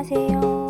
안녕하세요.